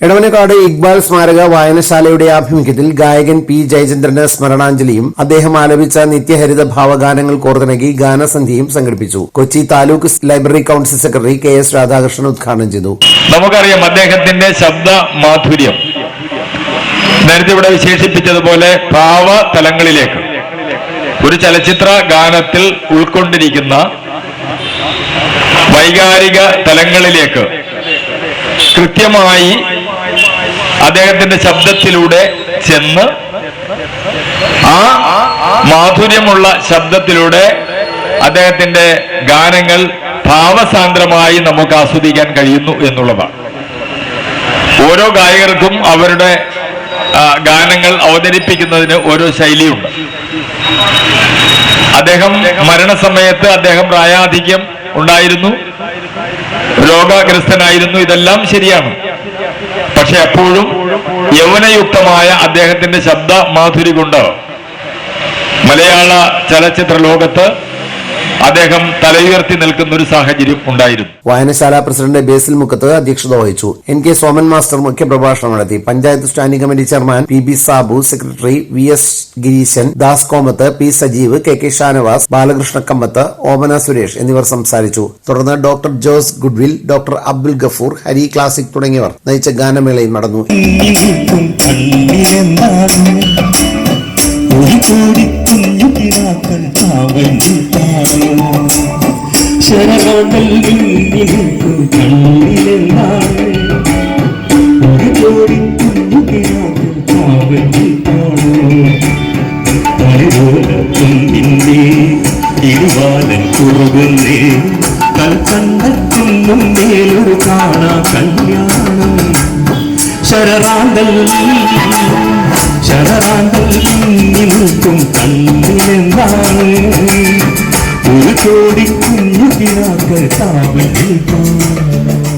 എടവനക്കാട് ഇക്ബാൽ സ്മാരക വായനശാലയുടെ ആഭിമുഖ്യത്തിൽ ഗായകൻ പി ജയചന്ദ്രന് സ്മരണാഞ്ജലിയും അദ്ദേഹം ആലപിച്ച നിത്യഹരിത ഭാവഗാനങ്ങൾ കോർത്തിണക്കി ഗാനസന്ധ്യയും സംഘടിപ്പിച്ചു. Kochi taluk library council secretary K S Radhakrishnan ഉദ്ഘാടനം ചെയ്തു. നമുക്കറിയാം അദ്ദേഹത്തിന്റെ ശബ്ദ മാധുര്യം. നേരത്തെ ഇവിടെ വിശേഷിപ്പിച്ചതുപോലെ ഭാവ തലങ്ങളിലേക്ക്. ഒരു ചലച്ചിത്ര ഗാനത്തിൽ ഉൾക്കൊണ്ടിരിക്കുന്ന വൈകാരിക തലങ്ങളിലേക്ക് കൃത്യമായി അദ്ദേഹത്തിന്റെ ശബ്ദത്തിലൂടെ ചെന്ന് ആ മാധുര്യമുള്ള ശബ്ദത്തിലൂടെ അദ്ദേഹത്തിന്റെ ഗാനങ്ങൾ ഭാവസാന്ദ്രമായി നമുക്ക് ആസ്വദിക്കാൻ കഴിയുന്നു എന്നുള്ളതാണ്. ഓരോ ഗായകർക്കും അവരുടെ ഗാനങ്ങൾ അവതരിപ്പിക്കുന്നതിന് ഓരോ ശൈലിയുണ്ട്. അദ്ദേഹം മരണസമയത്ത് അദ്ദേഹം പ്രായാധിക്യം ഉണ്ടായിരുന്നു. രോഗഗ്രസ്തനായിരുന്നു. ഇതെല്ലാം ശരിയാണ്. പക്ഷെ അപ്പോഴും യൗവനയുക്തമായ അദ്ദേഹത്തിന്റെ ശബ്ദ മാധുരി കൊണ്ട് മലയാള ചലച്ചിത്ര ലോകത്ത് അദ്ദേഹം തലയുയർത്തി നിൽക്കുന്ന ഒരു സാഹചര്യം ഉണ്ടായിരുന്നു. വായനശാല പ്രസിഡന്റ് ബേസിൽ മുക്കത്ത് അധ്യക്ഷത വഹിച്ചു. എൻ കെ സോമൻ മാസ്റ്റർ മുഖ്യപ്രഭാഷണം നടത്തി. Panchayat standing committee chairman P B Sabu secretary V S Gireeshan Das Komath P Sajeev K K Shanavas Balakrishna Kammath Omana Suresh എന്നിവർ സംസാരിച്ചു. തുടർന്ന് doctor Jose goodwill doctor Abdul Gafoor Hari classic തുടങ്ങിയവർ നയിച്ച ഗാനമേളയും നടന്നു. ശരകോട്ടൽ നിൽക്കും കണ്ണിലെന്താണ് ഒരു കോടി കുഞ്ഞു കിടാക്കൾ കാവൽ നിൽക്കാണോ പരിപോലൊന്നിന്റെ ഇരുവാലൻ കുറുകുന്നേ കൽക്കണ്ടത്തിനും മേലൊരു കാണാ കല്യാണം. ശരറാന്തൽ ശരറാന്തൽ നിൽക്കും കണ്ണിലെന്താണ് ഒരു കോടി കുഞ്ഞു കാവൽ നിൽക്കാം